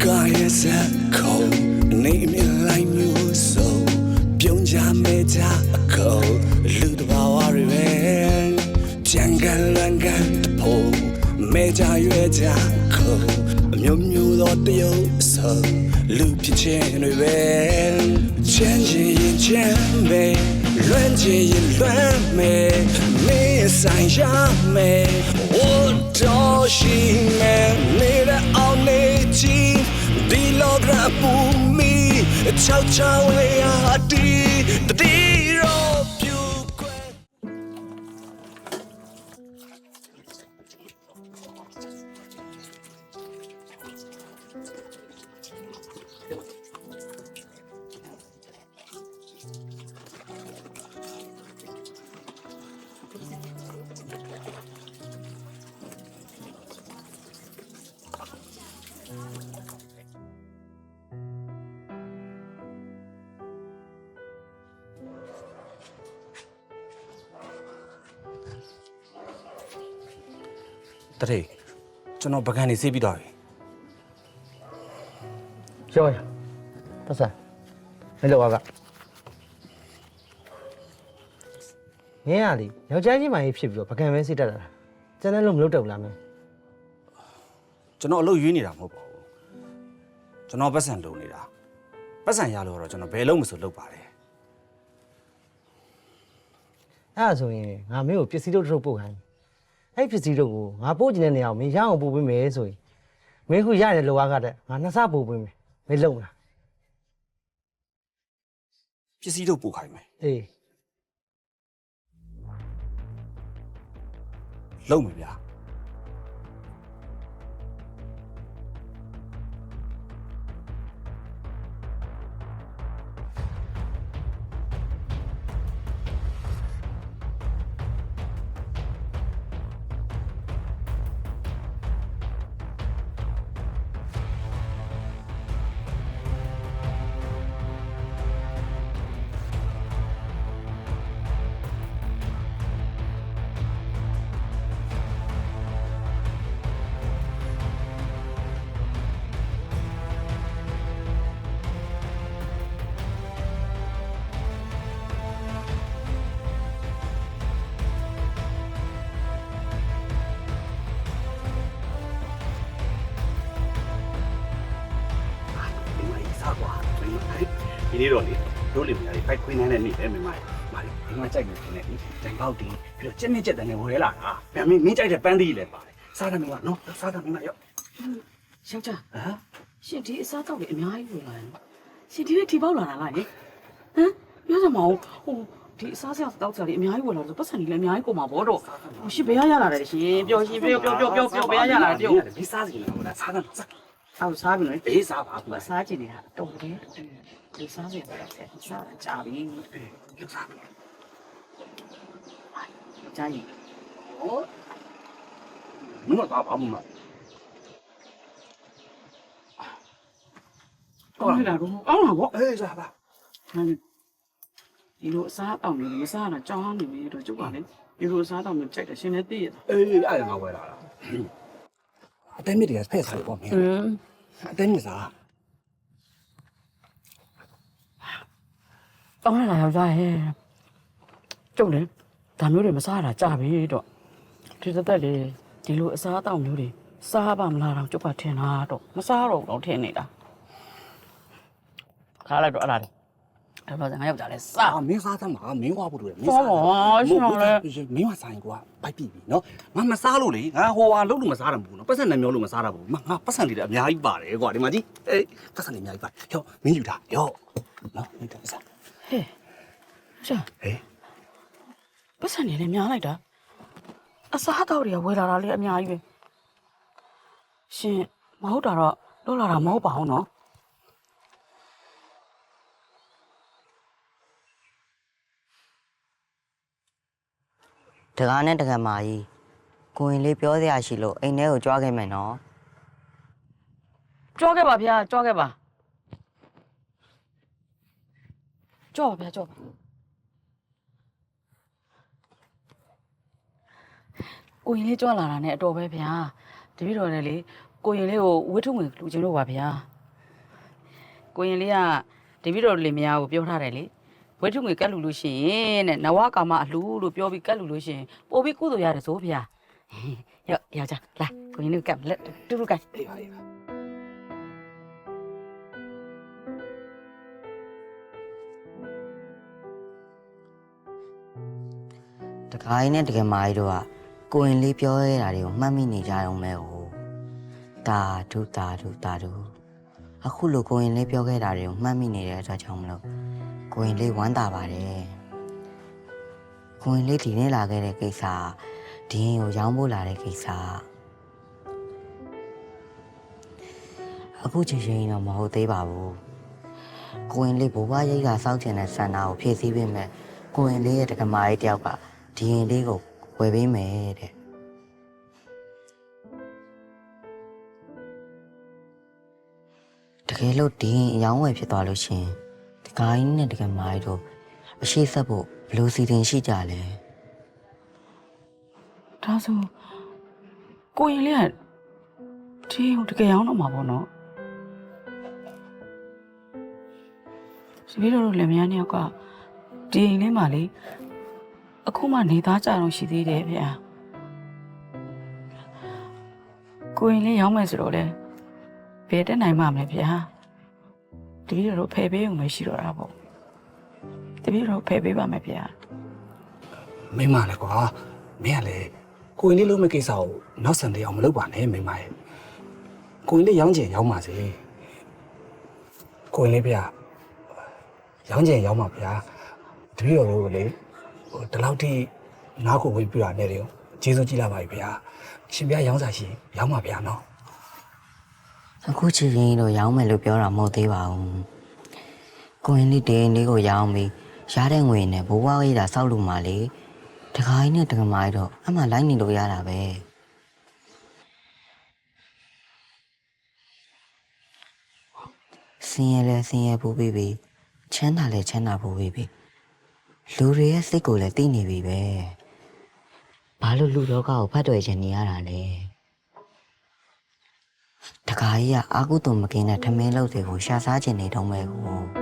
ဆက်ခုံနေမြလိုက်မျိုးစုံပြုံးကြမဲကြအခုံလူတဘာဝတွေပဲကြံကန်လန်ကန်တဖို့မဲကြရွယ်ကြခုံအမျိုးမျိုးသောတယုတ်ဆုံလူဖြစ်ခြင်းတွေပဲချမ်းချင်ရင်ချမ်းပဲ လွမ်းချင်ရင်လွမ်းမယ်မင်းဆိုင်ရမယ်ဝတ်တော်ရှိမယ်နေတဲ့အောင်နေချီဒီလောကပူမီချောက်ချောက်လေးဟာတီတတိရော တတိကျွန်တော်ပကံနေဆေးပြီးတော့ပြီရောရပတ်စံမလောက်ပါကမင်းကလေယောက်ျားကြီးမှရေးဖြစ်ပြီးတော့ပကံပဲစိတ်တက်တာကျန်တဲ့လို့မလုပ်တော့ဘူးလားမင်းကျွန်တော်အလုပ်ရွေးနေတာမဟုတ်ပါဘူးကျွန်တော်ပတ်စံလုံနေတာပတ်စံရလို့တော့ကျွန်တော်ဘယ်လုံးမဆိုလုပ်ပါတယ်အဲ့ဒါဆိုရင်ငါမင်းကိုပစ္စည်းတို့တစ်ထုပ်ပို့ခိုင်း အဲ့ပစ္စည်းတို့ကိုငါပို့ကျင်တဲ့နေရာကိုမင်းရအောင်ပို့ပေးမယ်ဆိုရင်မင်းခုရတဲ့လောကကတဲ့ငါနှစ်ဆပို့ပေးမယ်မင်းလုံလားပစ္စည်းတို့ပို့ခိုင်းမယ်အေးလုပ်မယ်ဗျာ နေ့တော့လေတို့လေမကြီးဖိုက်ခွင်းနေတဲ့နေ့ပဲမိမကြီးမာလီမိမကြိုက်နေတယ်နိတိုင်ပေါက်တီးပြီးတော့ကြက်မြင့်ကြက်တန်နဲ့ဝဲလာတာဗျမင်းမင်းကြိုက်တဲ့ပန်းသီးလည်းပါတယ်စားတယ်မိမနော်စားတယ်မိမရောယောက်ျားဟမ်ရှင်ဒီအစားတောက်တွေအများကြီးဝင်လာတယ်ရှင်ဒီနေ့ထိပေါက်လာတာလားလေဟမ်ပြောစမအောင်ဟိုဒီအစားဆရာတောက်ဆရာတွေအများကြီးဝင်လာဆိုပတ်စံတွေလည်းအများကြီးကုန်မှာဗောတော့ဟိုရှင်ဘယ်ရရလာတယ်ရှင်ပြောရှင်ပြောပြောပြောပြောပြောဘယ်ရရလာတယ်ပြောဒီစားစီလားဟိုလားစားတယ်စား အော်စားပြီနော်ဘေးစားပါကွာစားချင်နေတာတော်တယ်ဒီစားဆရာတောက်ဆရာစားတာကြာပြီပြောစားကြာရင်ဟောမင်းတော့ဘာမှမကောင်းလာတော့ကောင်းလာဗောအေးစားပါဟမ်ဒီလိုအစားတောက်နေလို့မစားတာကြောင်းနေပြီတော့ကျုပ်ကလေဒီလိုအစားတောက်နေကြိုက်တယ်ရှင်လည်းသိရတာအေးအဲ့ဒါငါဝဲလာတာ အတဲမြစ်တွေကဖဲ့စားလို့ပေါ့မင်းဟမ်အတဲမြစ်စားကောင်းလာယောက်ျားရဲ့ကျုပ်လေဒါမျိုးတွေမစားတာကြာပြီတော့ဒီသက်သက်လေးဒီလိုအစားအသောက်မျိုးတွေစားပါမလားတော့ကျုပ်ကထင်တာတော့မစားတော့ဘူးတော့ထင်နေတာခါလိုက်တော့အဲ့ဒါလေ အဲ့တော့ငါယောက်ျားလဲစားအာမင်းစားသမှာမင်းဝါဖို့လို့လေစားပါရှင်ပါလေ မင်းမဆိုင်ကွာပိုက်ပြီပြီနော်ငါမစားလို့လေငါဟိုဟာလုံးလို့မစားရဘူးနော်ပတ်စံနဲ့မျိုးလို့မစားရဘူးငါငါပတ်စံတွေလည်းအများကြီးပါတယ်ကွာဒီမှာကြီးအေးပတ်စံတွေအများကြီးပါတယ်ဟောမင်းယူတာဟောနော်မင်းတက်စားဟဲ့ရှာဟေးပတ်စံနေလည်းများလိုက်တာအစားအသောက်တွေကဝယ်လာတာလေအများကြီးပဲရှင်မဟုတ်တာတော့လွတ်လာတာမဟုတ်ပါဘူးနော် တကားနဲ့တကမာကြီးကိုရင်လေးပြောစရာရှိလို့အိမ်ထဲကိုကြွားခဲ့မယ်နော်ကြောခဲ့ပါဗျာကြောခဲ့ပါကြောပါဗျာကြောပါကိုရင်လေးကြွလာတာနဲ့အတော်ပဲဗျာတပည့်တော်လည်းလေကိုရင်လေးကိုဝိထုငွေလူချင်းလို့ပါဗျာကိုရင်လေးကတပည့်တော်လင်မယားကိုပြောထားတယ်လေ ဝိထုငွေကတ်လူလို့ရှိရင်တဲ့နဝကာမအလှလို့ပြောပြီးကတ်လူလို့ရှိရင်ပို့ပြီးကုသိုလ်ရတယ်ဆိုဗျာရော့ယောက်ျားလာကိုရင်လေးကတ်လက်တူတူကတ်အေးပါအေးပါတခါကြီးနဲ့တကယ်မာကြီးတို့ကကိုရင်လေးပြောရတာတွေကိုမှတ်မိနေကြအောင်မဲဟိုတာဒုတာဒုတာဒုအခုလိုကိုရင်လေးပြောခဲ့တာတွေကိုမှတ်မိနေတဲ့အတွက်ကြောင့်မလို့ ကိုရင်လေးဝမ်းသာပါတယ်ကိုရင်လေးဒီနေ့လာခဲ့တဲ့ကိစ္စဒီရင်ကိုရောင်းဖို့လာတဲ့ကိစ္စအခုချိန်ချင်းတော့မဟုတ်သေးပါဘူးကိုရင်လေးဘိုးဘွားရိတ်ကစောက်ချင်တဲ့ဆန္ဒကိုဖြည့်ဆည်းပေးမယ်ကိုရင်လေးရဲ့တက္ကမကြီးတယောက်ကဒီရင်လေးကိုဝယ်ပေးမယ်တဲ့တကယ်လို့ဒီရင်အယောင်းဝယ်ဖြစ်သွားလို့ရှရင် ဒီကားကြီးနဲ့တကယ်မာရီတို့အရှိဆက်ဖို့ဘယ်လိုစီစဉ်ရှိကြလဲဒါဆိုကိုရင်လေးကဒီဟိုတကယ်ရောင်းတော့မှာပေါ့နော်တပည့်တော်တို့လင်မယားနှစ်ယောက်ကဒီအိမ်လေးမှာလေအခုမှနေသားကြတော့ရှိသေးတယ်ဗျာကိုရင်လေးရောင်းမယ်ဆိုတော့လေဘယ်တက်နိုင်မှမလဲဗျာ တပည့်တော်တို့ဖယ်ပေးုံပဲရှိတော့တာပေါ့တပည့်တော်ဖယ်ပေးပါမယ်ဗျာမိမလည်းကွာမင်းကလည်းကိုရင်လေးလုံးမဲ့ကိစ္စကိုနောက်ဆန်တရားမလုပ်ပါနဲ့မိမရဲ့ကိုရင်လေးရောင်းချင်ရောင်းပါစေကိုရင်လေးဗျာရောင်းချင်ရောင်းပါဗျာတပည့်တော်တို့ကလေဟိုဒီလောက်ထိနားကိုဝင်ပြတာနဲ့တယ်ကျေးဇူးကြီးလာပါပြီဗျာရှင်ဗျာရောင်းစားရှိရောင်းပါဗျာနော် အခုချီရင်တို့ရောင်းမယ်လို့ပြောတာမဟုတ်သေးပါဘူးကိုရင်လေးဒီရင်လေးကိုရောင်းပြီးရတဲ့ငွေနဲ့ဘိုးဘွားကြီးတာစောက်လို့မှလေတခါကြီးနဲ့တကမာကြီးတော့အမှလိုက်နေလို့ရတာပဲစင်ရလဲစင်ရပူပြီးပြီချမ်းသာလဲချမ်းသာပူပြီးပြီလူတွေရဲ့စိတ်ကိုလည်းသိနေပြီပဲဘာလို့လူတော့ကောက်ဖတ်တွေ့ချင်နေရတာလဲ တခါကြီးကအာကုတုံမကင်းတဲ့ထမင်းလုပ်တွေကိုရှာစားခြင်းနေတော့မဲ့ကို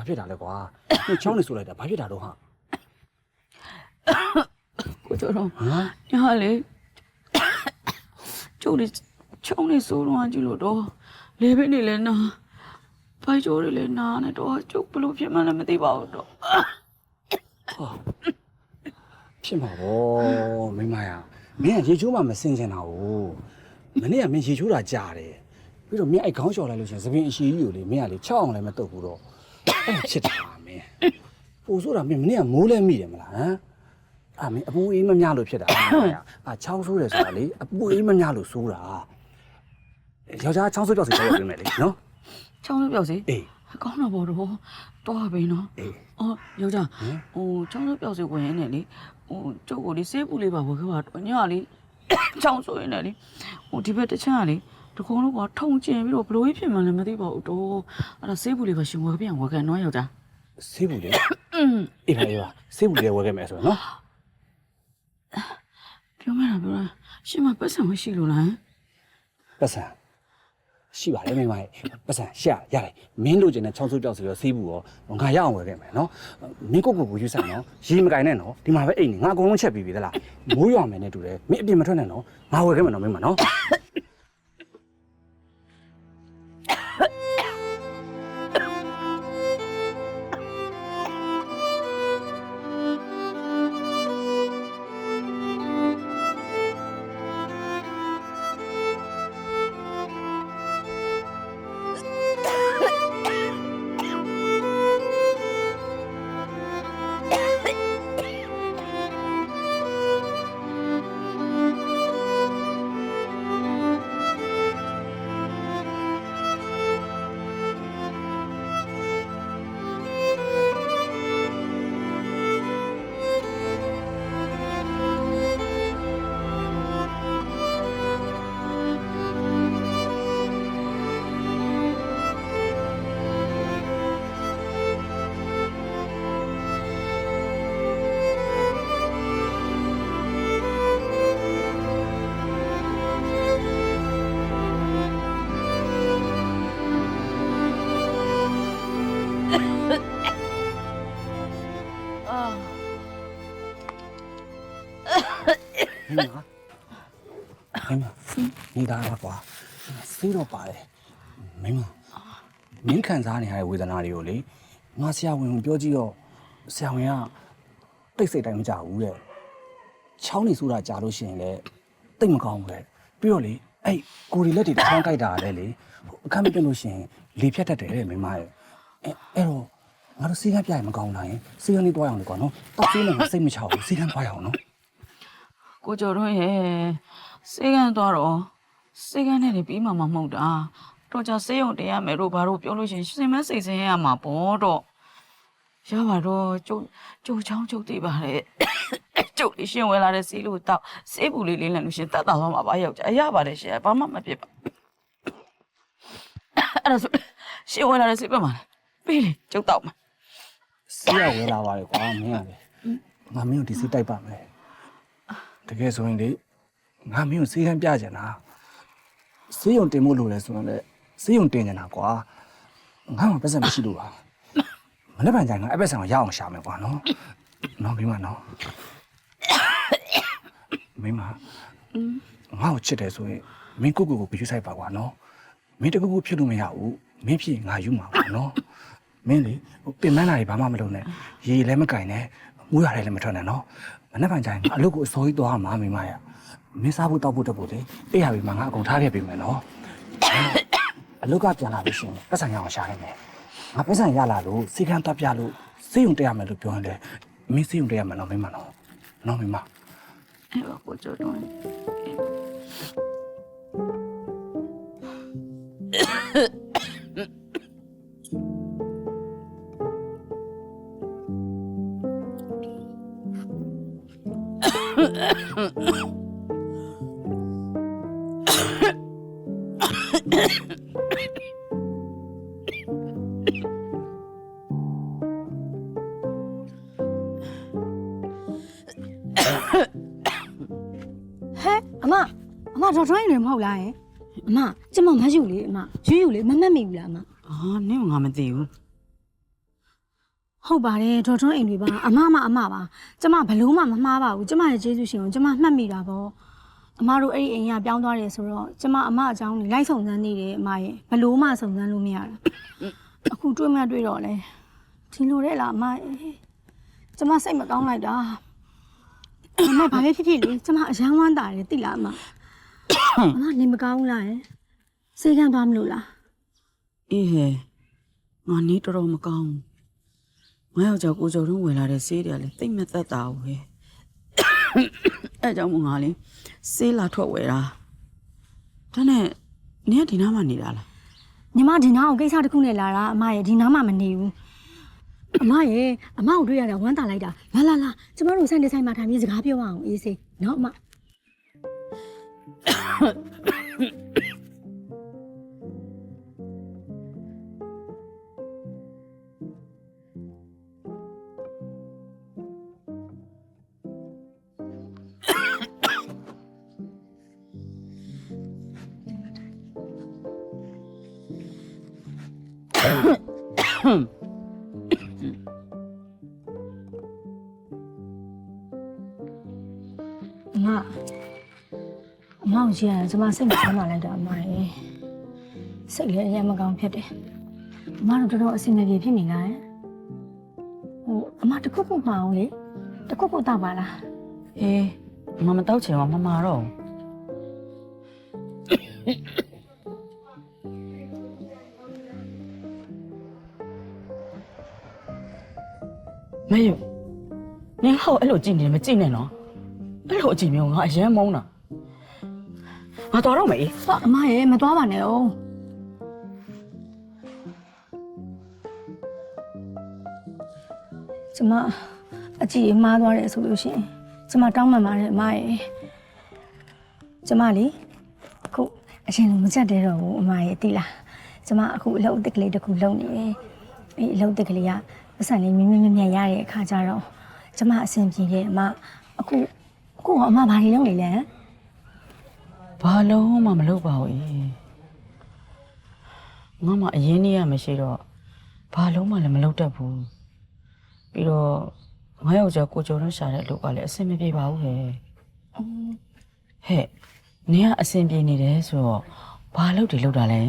ဘာဖြစ်တာလဲကွာမင်းချောင်းနေဆိုလိုက်တာဘာဖြစ်တာတော့ဟာကိုကျော်တော့ဟမ်ညာလေကျုပ်လေးချုံလေးစိုးတော့ကြည့်လို့တော့လေဘင်းနေလဲနာဖိုက်ချိုးတွေလည်းနာနဲ့တော့ကျုပ်ဘလို့ဖြစ်မှန်းလည်းမသိပါဘူးတော့ဖြစ်မှာဗောမိမရမင်းကရေချိုးမှမစင်ချင်တာ哦မနေ့ကမင်းရေချိုးတာကြားတယ်ပြီးတော့မင်းအဲ့ခေါင်းလျှော်လိုက်လို့ရှရင်သပင်အရှိကြီးကိုလေမင်းကလေ6အောင်လည်းမတုတ်ဘူးတော့ အဲ့ဒါဖြစ်တာမင်းပူဆိုတာမင်းမနေ့ကမိုးလဲမိတယ်မလားဟမ်အာမင်းအပူအေးမများလို့ဖြစ်တာမိမရအာချောင်းဆိုးတယ်ဆိုတာလေအပူအေးမများလို့ဆိုးတာယောက်ျားချောင်းဆိုးကြောက်စီကြောက်ရပြင်မယ်လေနော်ချောင်းလေးပြောက်စီအေးကောင်းတော့ဘောတော့တော့ပြီနော်အေးအော်ယောက်ျားဟမ်ဟိုချောင်းလေးပြောက်စီဝင်ရင်းနဲ့လေဟိုကျုပ်ကိုလေဆေးပူလေးပါဝယ်ခဲ့ပါတော့ညကလေချောင်းဆိုရင်လည်းလေဟိုဒီဘက်တစ်ချမ်းကလေ တကုံလုံးကထုံကျင်ပြီးတော့ဘလို့ကြီးဖြစ်မှန်းလည်းမသိပါဘူးတော့အဲ့ဒါဆေးဘူးလေးပဲရှင်ဝယ်ပြန်ဝယ်ခံတော့ယောက်ျားဆေးဘူးလေအေးပါအေးပါဆေးဘူးလေးဝယ်ခဲ့မယ်ဆိုတော့နော်ပြောမတာပြောတာရှင်မပတ်စံမရှိလို့လားပတ်စံရှိပါတယ်မိမရဲ့ပတ်စံရှာရတယ်မင်းတို့ကျင်တဲ့ချောင်းစုကြောက်ဆိုရောဆေးဘူးရောငါရအောင်ဝယ်ခဲ့မယ်နော်မင်းကိုကိုကိုယူဆိုင်နော်ရေမကင်နဲ့နော်ဒီမှာပဲအိတ်နေငါအကုန်လုံးချက်ပြီးပြီသလားမိုးရွာမယ်နဲ့တူတယ်မင်းအပြင်မထွက်နဲ့နော်ငါဝယ်ခဲ့မယ်နော်မိမနော် တော့ပါတယ်မိမမင်းခံစားနေရတဲ့ဝေဒနာတွေကိုလေငါဆရာဝန်ကိုပြောကြည့်တော့ဆရာဝန်ကတိတ်စိတ်တိုင်းမကြဘူးတဲ့ချောင်းနေဆိုတာကြားလို့ရှိရင်လည်းတိတ်မကောင်းဘူးတဲ့ပြီးတော့လေအဲ့ကိုရီလက်တွေတစ်ချောင်းကြိုက်တာလည်းလေဟိုအခက်မပြတ်လို့ရှိရင်လေဖြတ်တတ်တယ်တဲ့မိမရဲ့အဲ့အဲ့တော့ငါတို့ဆေးကပြရင်မကောင်းနိုင်ဆေးကလေးတွားရအောင်လေကွာနော်တောက်ဆေးနဲ့ငါစိတ်မချဘူးဆေးကတွားရအောင်နော်ကိုကျော်တို့ရဲ့စေကန်သွားတော့ စေကန်နဲ့နေပြီးမှမမဟုတ်တာတော့ကြစေးုံတင်ရမယ်လို့ဘာလို့ပြောလို့ရှရင်ရှင်မစိတ်ဆင်းရမှာပေါ့တော့ရပါတော့ကျုပ်ကျုပ်ချောင်းကျုပ်တည်ပါလေကျုပ်လေးရှင်ဝင်လာတဲ့စီးလို့တော့စေးဘူးလေးလေးနဲ့လို့ရှင်တတ်တာသွားမှာပါယောက်ျားရပါတယ်ရှင်ဘာမှမဖြစ်ပါအဲ့ဒါဆိုရှင်ဝင်လာတဲ့စီးပြမှာပေးလေကျုပ်တော့မှာဆေးရဝဲလာပါတယ်ကွာမင်းကလေငါမင်းကိုဒီဆေးတိုက်ပါမယ်တကယ်ဆိုရင်လေငါမင်းကိုဆေးကမ်းပြကြတာ ဆေးရုံတင်ဖို့လိုလဲဆိုရင်လေဆေးရုံတင်ကြတာကွာငါမှပတ်စံမရှိလို့ပါမနေ့ကကြငါအပတ်စံကိုရအောင်ရှာမယ်ကွာနော်နော်မင်းမနော်မင်းမငါ့ကိုချစ်တယ်ဆိုရင်မင်းကိုကိုကိုပြူဆိုင်ပါကွာနော်မင်းတကူကူဖြစ်လို့မရဘူးမင်းဖြစ်ငါယူမှာကွာနော်မင်းလေဟိုပင်မနာတွေဘာမှမလုပ်နဲ့ရေလည်းမကင်နဲ့မွေးရတယ်လည်းမထွက်နဲ့နော်မနေ့ကကြရင်ငါအလုပ်ကိုအစိုးရသွားမှာမိမရ မင်းစားဖို့တောက်ဖို့တက်ဖို့လေအေးရပြီမငါအကုန်ထားခဲ့ပြီမယ်နော်အလုပ်ကပြန်လာလို့ရှိရင်ပတ်စံရအောင်ရှာနေမယ်ငါပတ်စံရလာလို့စီကံတက်ပြလို့စေးုံတက်ရမယ်လို့ပြောရင်လေမင်းစေးုံတက်ရမယ်နော်မိမနော်နော်မိမအဲ့တော့ကိုကျော်တို့ ဟဲ့အမအမဒေါက်တာရင်လည်းမဟုတ်လားယင်အမကျမမယူလေအမယူယူလေမမတ်မိဘူးလားအမအာနင့်ကငါမသိဘူးဟုတ်ပါတယ်ဒေါက်တာအိမ်တွေပါအမမအမပါကျမဘလို့မှမမှားပါဘူးကျမရဲ့ကျေးဇူးရှင်ကိုကျမမှတ်မိတာပေါ့ အမတို့အဲ့ဒီအိမ်ကပြောင်းသွားတယ်ဆိုတော့ကျမအမအကြောင်းကြီးလိုက်ဆောင်စမ်းနေတယ်အမရဲ့ဘလို့မှစုံစမ်းလို့မရတာအခုတွေ့မှတွေ့တော့လေဒီလိုတဲ့လားအမရဲ့ကျမစိတ်မကောင်းလိုက်တာအမဘာပဲဖြစ်ဖြစ်လေကျမအရန်ဝမ်းတာတယ်သိလားအမအမနေမကောင်းဘူးလားယင်စေကန်းသွားမလို့လားအေးဟဲ့ငါနေတော်တော်မကောင်းဘူးငါယောက်ျားကိုကျော်တို့ဝင်လာတဲ့ဆေးတွေကလည်းတိတ်မသက်တာဘူးဟဲ့အဲကြောင့်မို့ငါလေ ဆေးလာထွက်ဝယ်တာဒါနဲ့နင်ကဒီနားမှာနေတာလားညီမဒီနားကိုကိစ္စတစ်ခုနဲ့လာတာအမရဲ့ဒီနားမှာမနေဘူးအမရဲ့အမကိုတွေ့ရတာဝမ်းသာလိုက်တာလာလာလာကျမတို့ဆိုင်တဲ့ဆိုင်မှာထိုင်ပြီးစကားပြောအောင်အေးစေးနော်အမ အမအမောင်ကြီးရတယ်ကျမစိတ်မချမ်းသာလိုက်တာအမရေစိတ်လည်းအရင်မကောင်းဖြစ်တယ်အမတို့တော်တော်အဆင်မပြေဖြစ်နေလားဟိုအမတစ်ခုခုမှအောင်လေတစ်ခုခုတောက်ပါလားအေးမမတောက်ချင်တော့မမာတော့ မေယနင်ဟောက်အဲ့လိုကြည့်နေတယ်မကြည့်နဲ့နော်အဲ့လိုအကြည့်မျိုးငါအရင်မုန်းတာငါတော်တော့မေးဟာအမရေမသွားပါနဲ့အောင်ကျမအကြည့်အမှားသွားတယ်ဆိုလို့ရှိရင်ကျမတောင်းပန်ပါတယ်အမရေကျမလေအခုအရင်လိုမချက်သေးတော့ဘူးအမရေသိလားကျမအခုအလုပ်အသစ်ကလေးတစ်ခုလုပ်နေတယ်အဲ့အလုပ်အသစ်ကလေးက ပတ်စံလေးမြင်းမြင်းမြင်းမြင်းရတဲ့အခါကျတော့ကျမအဆင်ပြေတယ်အမအခုအခုကအမဘာတွေလုပ်နေလဲဟမ်ဘာလုံးမှမလုပ်ပါဘူးအေးငါမှအရင်နေ့ကမရှိတော့ဘာလုံးမှလည်းမလုပ်တတ်ဘူးပြီးတော့ငါယောက်ျားကိုကျော်နဲ့ရှာတဲ့အလုပ်ကလည်းအဆင်မပြေပါဘူးဟဲ့ဟဲ့နင်ကအဆင်ပြေနေတယ်ဆိုတော့ဘာလုပ်တွေလုပ်တာလဲ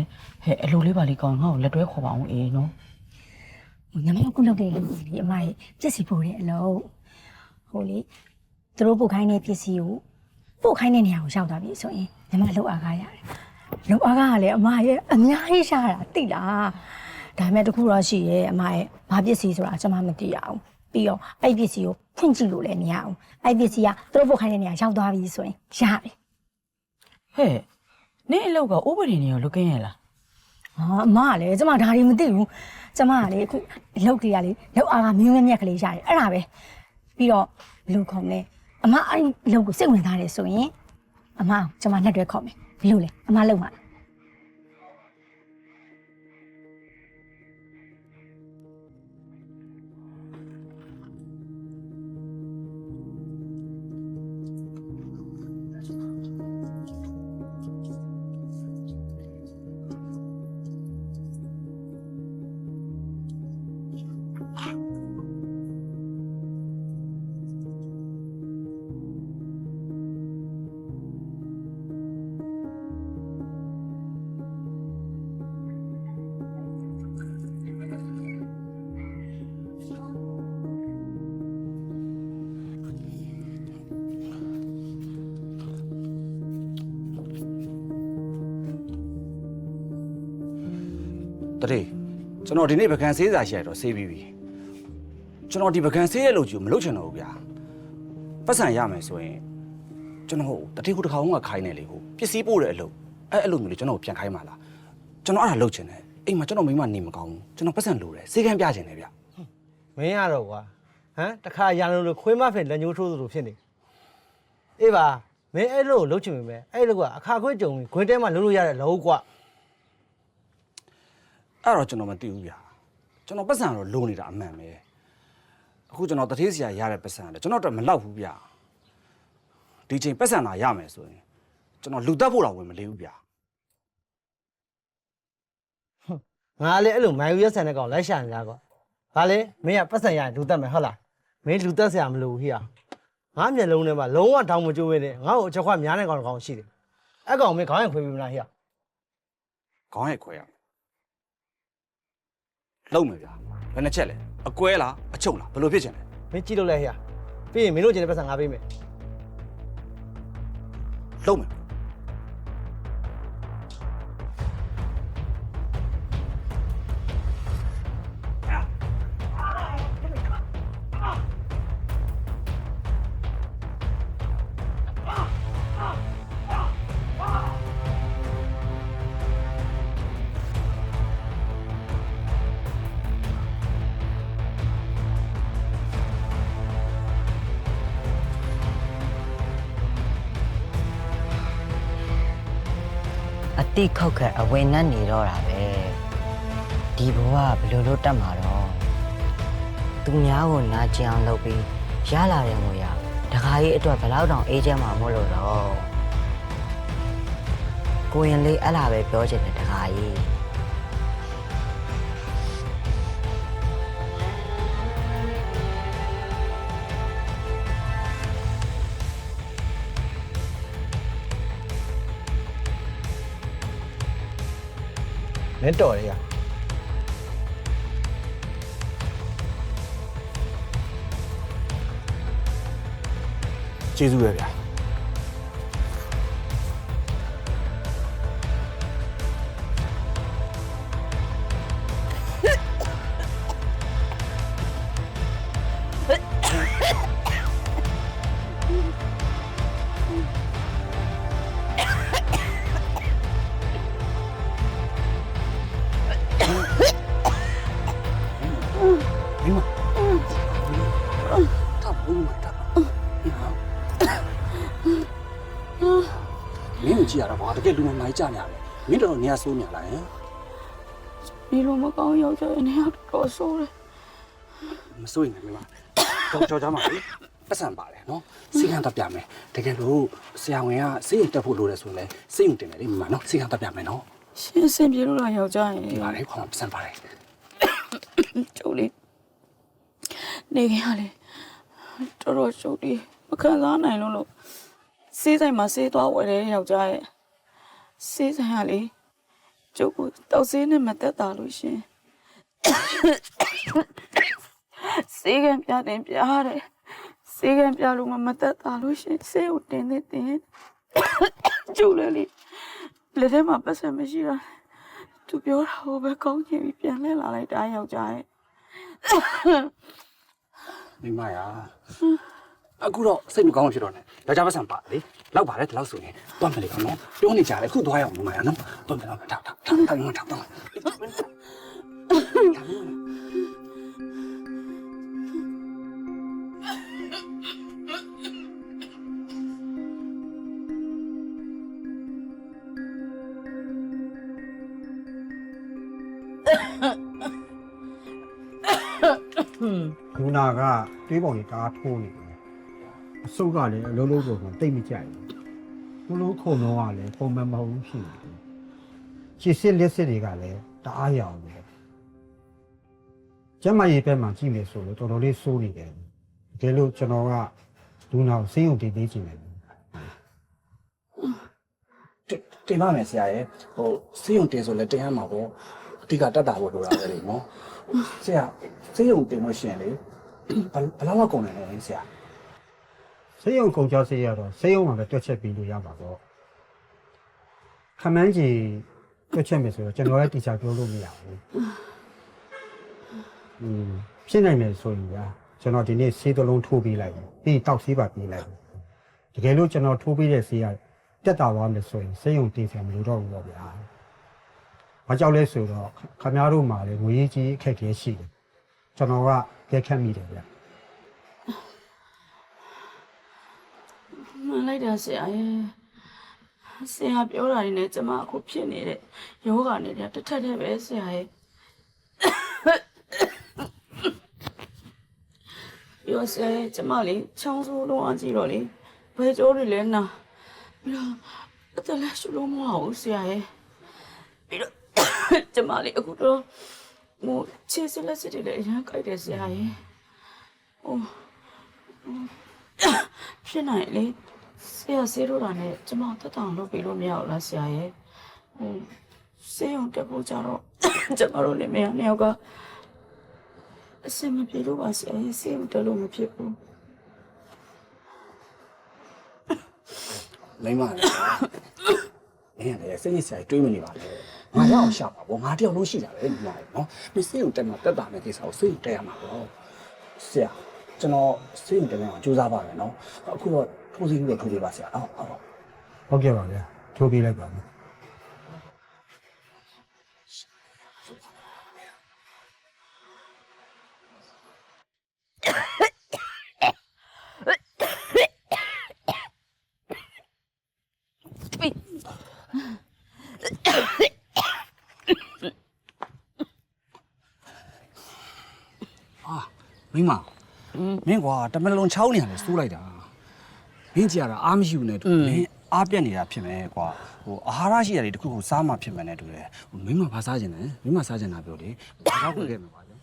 ဟဲ့အလိုလေးပါလေးကောင်းငါ့ကိုလက်တွဲခေါ်ပါအောင်အေးနော်ဟို ညမအခုလုပ်တဲ့လူကြီးအမရဲ့ပြစ်စီပို့တဲ့အလုပ်ဟိုလေသူတို့ပို့ခိုင်းတဲ့ပစ္စည်းကိုပို့ခိုင်းတဲ့နေရာကိုရောက်သွားပြီဆိုရင်ညမလှုပ်အားကားရတယ်လှုပ်အားကားကလည်းအမရဲ့အများကြီးရှာတာသိလားဒါပေမဲ့တခုတော့ရှိရဲ့အမရဲ့ဘာပစ္စည်းဆိုတာကျွန်မမသိရအောင်ပြီးတော့အဲ့ပစ္စည်းကိုဖွင့်ကြည့်လို့လည်းမရအောင်အဲ့ပစ္စည်းကသူတို့ပို့ခိုင်းတဲ့နေရာရောက်သွားပြီဆိုရင်ရတယ်ဟဲ့နင်အလောက်ကဥပဒေနေရောလုကင်းရလား ဟာအမကလည်းကျွန်မဒါတွေမသိဘူးကျွန်မကလေအခုအလုပ်တွေကလေလောက်အားကမျိုးမြတ်မြတ်ကလေးရတယ်အဲ့ဒါပဲပြီးတော့လူခုံလဲအမအဲ့ဒီအလုပ်ကိုစိတ်ဝင်စားတယ်ဆိုရင်အမကိုကျွန်မနှစ်တွဲခေါ်မယ်ဘယ်လိုလဲအမလုပ်မှာလား ကျွန်တော်ဒီနေ့ပကံဆေးစာရှိရတော့ဆေးပြီးပြီကျွန်တော်ဒီပကံဆေးရဲ့လို့ကြီးကိုမလုပ်ချင်တော့ဘူးဗျာပတ်စံရမယ်ဆိုရင်ကျွန်တော်ဟိုတတိခုတစ်ခါကခိုင်းနေလေဟိုပစ္စည်းပို့တဲ့အလုပ်အဲ့အဲ့လိုမျိုးလေကျွန်တော်ကိုပြန်ခိုင်းပါလားကျွန်တော်အဲ့ဒါလုပ်ချင်တယ်အိမ်မှာကျွန်တော်မိမနေမကောင်းဘူးကျွန်တော်ပတ်စံလိုတယ်စေကန်းပြချင်တယ်ဗျမင်းရတော့ကွာဟမ်တခါရန်လို့ခွေးမဖင်လက်ညှိုးထိုးသလိုဖြစ်နေအေးပါမင်းအဲ့လိုလှုပ်ချင်ပြီပဲအဲ့လိုကအခါခွေးကြုံပြီးခွင်းတဲမှာလှုပ်လို့ရတဲ့လောကွာ အဲ့တော့ကျွန်တော်မသိဘူးဗျာကျွန်တော်ပတ်စံတော့လိုနေတာအမှန်ပဲအခုကျွန်တော်တထေးစရာရတဲ့ပတ်စံတယ်ကျွန်တော်တော့မလောက်ဘူးဗျာဒီချိန်ပတ်စံလာရမယ်ဆိုရင်ကျွန်တော်လူတက်ဖို့တော့ဝင်မလေးဘူးဗျာငါလည်းအဲ့လိုမိုင်ယူရက်ဆန်တဲ့ကောင်လိုက်ရှာနေတာကွာဘာလဲမင်းကပတ်စံရရင်လူတက်မယ်ဟုတ်လားမင်းလူတက်ဆရာမလိုဘူးဟိရငါမျက်လုံးထဲမှာလုံးဝတောင်းမကြိုးပဲနဲ့ငါ့ကိုအချက်ခွများတဲ့ကောင်တစ်ကောင်ရှိတယ်အဲ့ကောင်မင်းခေါင်းရင်ခွေးပြီးမလားဟိရခေါင်းရိုက်ခွဲရမယ် လုံးမယ်ဗျာဘယ်နှချက်လဲအကွဲလားအချုပ်လားဘယ်လိုဖြစ်ချင်လဲမင်းကြည့်လို့လဲဟိရပြီးရင်မင်းတို့ကျင်တဲ့ပတ်စံငါပေးမယ်လုံးမယ် တိခောက်ခတ်အဝိနတ်နေတော့တာပဲဒီဘဝကဘယ်လိုလုပ်တတ်မှာတော့သူများကိုနာကျင်အောင်လုပ်ပြီးရလာတဲ့ငွေရတခါကြီးအတွက်ဘယ်လောက်တောင်အေးချမ်းမှာမို့လို့တော့ကိုရင်လေးအဲ့လာပဲပြောချင်တယ်တခါကြီး မင်းတော်ရရကျေးဇူးပဲဗျာ ဘူးမတပ်မင်းကိုကြည့်ရတာကွာတကယ်လူမမိုင်းကြညာတယ်မင်းတော်တော်နေရာဆိုးညာလားဟင်ဒီလိုမကောင်းရောက်ကြတဲ့နေရာတော်ဆိုးတယ်မစိုးရင်လည်းမင်းမတော့ကြောက်ကြမှာလေပတ်စံပါတယ်နော်စိတ်ခံတက်ပြမယ်တကယ်လို့ဆရာဝန်ကစိတ်ရုံတက်ဖို့လိုတယ်ဆိုရင်လည်းစိတ်ရုံတင်တယ်လေမမနော်စိတ်ခံတက်ပြမယ်နော်ရှင်းစင်ပြေလို့လာရောက်ကြရင်ဒီပါလေခွာပတ်စံပါတယ်ကျုပ်လေးနေခင်ရလေ တော်တော်ကျုပ်လေးမခံစားနိုင်လို့လို့စေးဆိုင်မှာစေးသွားဝယ်တဲ့ယောက်ျားရဲ့စေးဆိုင်ကလေကျုပ်ကိုတောက်စေးနဲ့မသက်တာလို့ရှင်စေးကန်ပြတင်ပြရတယ်စေးကန်ပြလို့မမသက်တာလို့ရှင်စေးကိုတင်နေတင်ကျုပ်လည်းလေလက်ထဲမှာပတ်စံမရှိတာသူပြောတာဟိုပဲကောင်းချင်ပြီးပြန်လဲလာလိုက်တာယောက်ျားရဲ့ မိမရအခုတော့စိတ်မကောင်းဖြစ်တော့နဲ့ယောက်ျားပတ်စံပါလေလောက်ပါလေဒီလောက်ဆိုရင်တွန်းမယ်လေကောနော်ပြောနေကြတယ်အခုသွားရအောင်မိမရနော်တွန်းမယ်တော့ထောက်ထောက်ထောက်ထောက်ထောက်ထောက် နာကတွေးပုံကြီးကားထိုးနေတယ်အစုပ်ကလည်းအလုံးလုံးပုံကတိတ်မကြိုက်ဘူးဘလုံးခုံတော့ကလည်းပုံမှန်မဟုတ်ဘူးဖြစ်နေတယ်ခြေစစ်လက်စစ်တွေကလည်းတအားရောင်နေတယ်ကျမရေးဘက်မှာကြည့်မယ်ဆိုလို့တော်တော်လေးစိုးနေတယ်တကယ်လို့ကျွန်တော်ကဒူနာကိုစိတ်ုံတည်သေးခြင်းတယ်တင်ပါမယ်ဆရာရဲ့ဟိုစေးရုံတင်ဆိုလဲတင်ရမှာပေါ့အဓိကတတ်တာဖို့လိုတာပဲလေနော်ဆရာစေးရုံတင်လို့ရှိရင်လေ ဘယ်ဘယ်လောက်လောက်ကုန်တယ်လဲဆရာစိတ်ုံကုန်ကြစိတ်ရတော့စိတ်ုံမှာပဲတွက်ချက်ပြီးလို့ရပါတော့ခမန်းကြီးတွက်ချက်မယ်ဆိုတော့ကျွန်တော်လည်းတီချာပြောလို့မရဘူးอืมဖြစ်နိုင်မယ်ဆိုရင်ကကျွန်တော်ဒီနေ့ဆေးတစ်လုံးထိုးပေးလိုက်တယ်ပြီးတောက်ဆေးပါပေးလိုက်တယ်တကယ်လို့ကျွန်တော်ထိုးပေးတဲ့ဆေးကတက်တာသွားမယ်ဆိုရင်စိတ်ုံတင်ဆရာမလိုတော့ဘူးပေါ့ဗျာဘာကြောက်လဲဆိုတော့ခမည်းတော်မှာလေငွေကြီးအခက်အခဲရှိတယ် ကျွန်တော်ကပြက်ခတ်မိတယ်ဗျာမှန်လိုက်တာဆရာရဲ့ဆရာပြောတာတွေနဲ့ကျမအခုဖြစ်နေတဲ့ယောဂနေတဲ့တစ်ထက်တည်းပဲဆရာရဲ့ပြောဆရာရဲ့ကျမလေးချောင်းဆိုးလုံးအကြည့်တော့လေဘယ်ကျိုးတွေလဲနာပြီးတော့အသက်လည်းရှူလို့မရဘူးဆရာရဲ့ပြီးတော့ကျမလေးအခုတော့ ဟိုခြေစလက်စစ်တွေလည်းအရန်ကြိုက်တယ်ဆရာရဲ့ဟိုဖြစ်နိုင်လေဆရာဆေးတို့တာနဲ့ကျမတက်တောင်လုပ်ပြီးလို့မရဘူးလားဆရာရဲ့ဟိုဆေးရုံတက်ဖို့ကြတော့ကျမတို့လည်းမရနှစ်ယောက်ကအစင်မပြေလို့ပါဆရာရဲ့ဆေးရုံတက်လို့မဖြစ်ဘူးမိမလည်းအင်းလည်းစိတ်ညစ်စရာတွေးမနေပါနဲ့ ငါရအောင်ရှာပါဘောငါတယောက်လုံးရှိတာပဲညီမရေနော်မင်းစေးရုံတက်မှာတက်တာနဲ့ကိစ္စကိုစေးရုံတက်ရမှာပေါ့ဆရာကျွန်တော်စေးရုံတက်နေအောင်ကြိုးစားပါမယ်နော်အခုတော့ထိုးစီးပြီးတော့ထိုးပေးပါဆရာဟုတ်ဟုတ်ဟုတ်ကဲ့ပါဗျာထိုးပေးလိုက်ပါမယ် ဟာ မိမမင်းကွာတမန်လုံးချောင်းနေရတယ်စိုးလိုက်တာမင်းကြည့်ရတာအားမရှိဘူးနဲ့တူမင်းအားပြက်နေတာဖြစ်မယ်ကွာဟိုအာဟာရရှိရတယ်တခုခုစားမှဖြစ်မယ်နဲ့တူတယ်ဟိုမိမဘာစားကျင်လဲမိမစားကျင်တာပြောလေဘာတော့ခဲ့မှာပါလဲ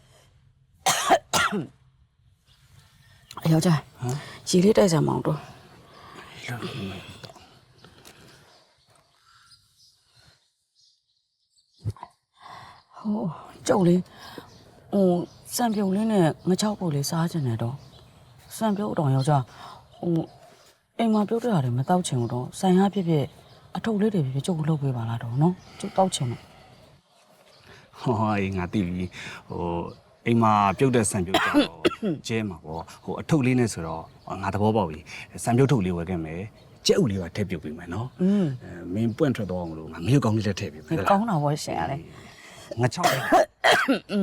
အယောက်ျားရေလေးတိုက်စမ်းမအောင်တော့ဟိုကျုပ်လေးဟို စံပြုံလေးနဲ့ငချောက်ပုတ်လေးစားချင်တယ်တော့စံပြုတ်တော်ယောက်ျားဟိုအိမ်မှာပြုတ်တဲ့ဟာတွေမတောက်ချင်ဘူးတော့ဆိုင်ရဖြစ်ဖြစ်အထုပ်လေးတွေဖြစ်ဖြစ်ကျုပ်ကိုလုပ်ပေးပါလားတော့နော်ကျုပ်တောက်ချင်တယ်ဟောအေးငါသိပြီဟိုအိမ်မှာပြုတ်တဲ့ဆံပြုတ်ကြတော့ကျဲမှာပေါ့ဟိုအထုပ်လေးနဲ့ဆိုတော့ငါသဘောပေါက်ပြီဆံပြုတ်ထုပ်လေးဝယ်ခဲ့မယ်ကြက်ဥလေးပါထည့်ပြုတ်ပေးမယ်နော်อืมအဲမင်းပွင့်ထွက်တော့အောင်လို့ငါမရုပ်ကောင်းလေးလည်းထည့်ပေးမယ်ကောင်းတာဘောရှင်ရတယ်ငါချောက်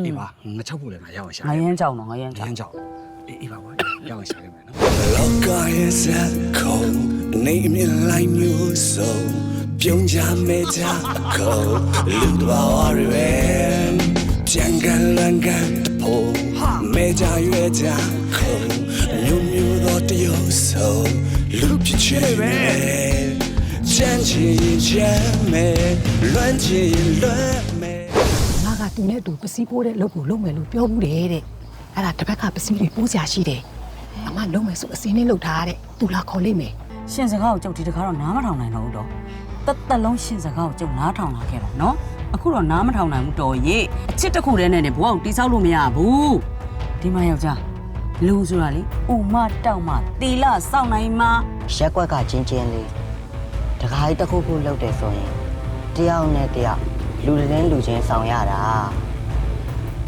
အေးပါငါချောက်ဖို့လည်းငါရအောင်ရှာငရမ်းကြောင်တော့ငရမ်းငကြောင်ရမ်းချောက်အေးအေးပါကွာရအောင်ရှာခဲ့မယ်နော် လောကရဲ့ဇက်ခုံနေမြင်လိုက်မျိုးစုံပြုံးကြမဲကြအခုလူတော်ဝရပဲကြံကန်လန်ကန်တဖို့မဲကြရွယ်ကြခုံမျိုးမျိုးသောတရုပ်ဆုံးလူဖြစ်ချင်ပဲချမ်းချင်ချမ်းမဲလွမ်းချင်လွမ်းမဲငါက သူနဲ့အတူပစ္စည်းပိုးတဲ့လုပ်ကိုလုပ်မယ်လို့ပြောဘူးတယ်တဲ့အဲ့ဒါတစ်ဘက်ကပစ္စည်းတွေပိုးစရာရှိတယ်အမလုံးမယ်ဆိုအစင်းလေးလုပ်ထားတဲ့သူလာခေါ်လိုက်မယ်ရှင်စကားကိုကြုတ်ဒီတခါတော့နားမထောင်နိုင်တော့ဘူးတော့တတ်တက်လုံးရှင်စကားကိုကြုတ်နားထောင်လာခဲ့တာနော်အခုတော့နားမထောင်နိုင်ဘူးတော်ရေအချစ်တစ်ခုတည်းနဲ့ဘဝကိုတိဆောက်လို့မရဘူးဒီမှာယောက်ျားလူဆိုတာလေဥမတောက်မတီလာစောင့်နိုင်မှာရက်ကွက်ကချင်းချင်းလေးတခါကြီးတစ်ခုခုလုပ်တယ်ဆိုရင်တယောက်နဲ့တယောက် လူတစ်တင်းလူချင်းဆောင်ရတာ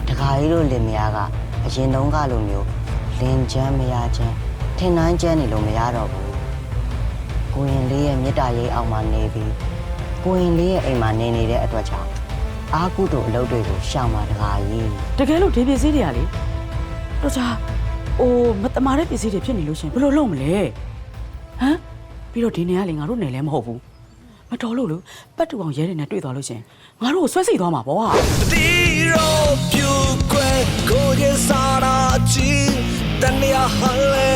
တခါကြီးတို့လင်မယားကအရင်တုန်းကလိုမျိုးလင်ချမ်းမရချင်းထင်နှန်းချမ်းနေလို့မရတော့ဘူးကိုရင်လေးရဲ့မေတ္တာရိပ်အောင်မှနေပြီးကိုရင်လေးရဲ့အိမ်မှာနေနေတဲ့အတွက်ကြောင့်အာကုတို့အလုပ်တွေကိုရှောင်ပါတခါကြီးတကယ်လို့ဒီပစ္စည်းတွေကလေတော့ချာအိုးမတမာတဲ့ပစ္စည်းတွေဖြစ်နေလို့ရှရင်ဘယ်လိုလုပ်မလဲဟမ်ပြီးတော့ဒီနေရာလေငါတို့နယ်လည်းမဟုတ်ဘူး မတော်လို့လို့ပတ်တူအောင်ရဲတွေနဲ့တွေ့သွားလို့ရှရင်ငါတို့ကိုဆွဲစိတ်သွားမှာပေါ့ဟာတီရောပြူကွယ်ကိုရဲ့စာရာချီတန်ရဟ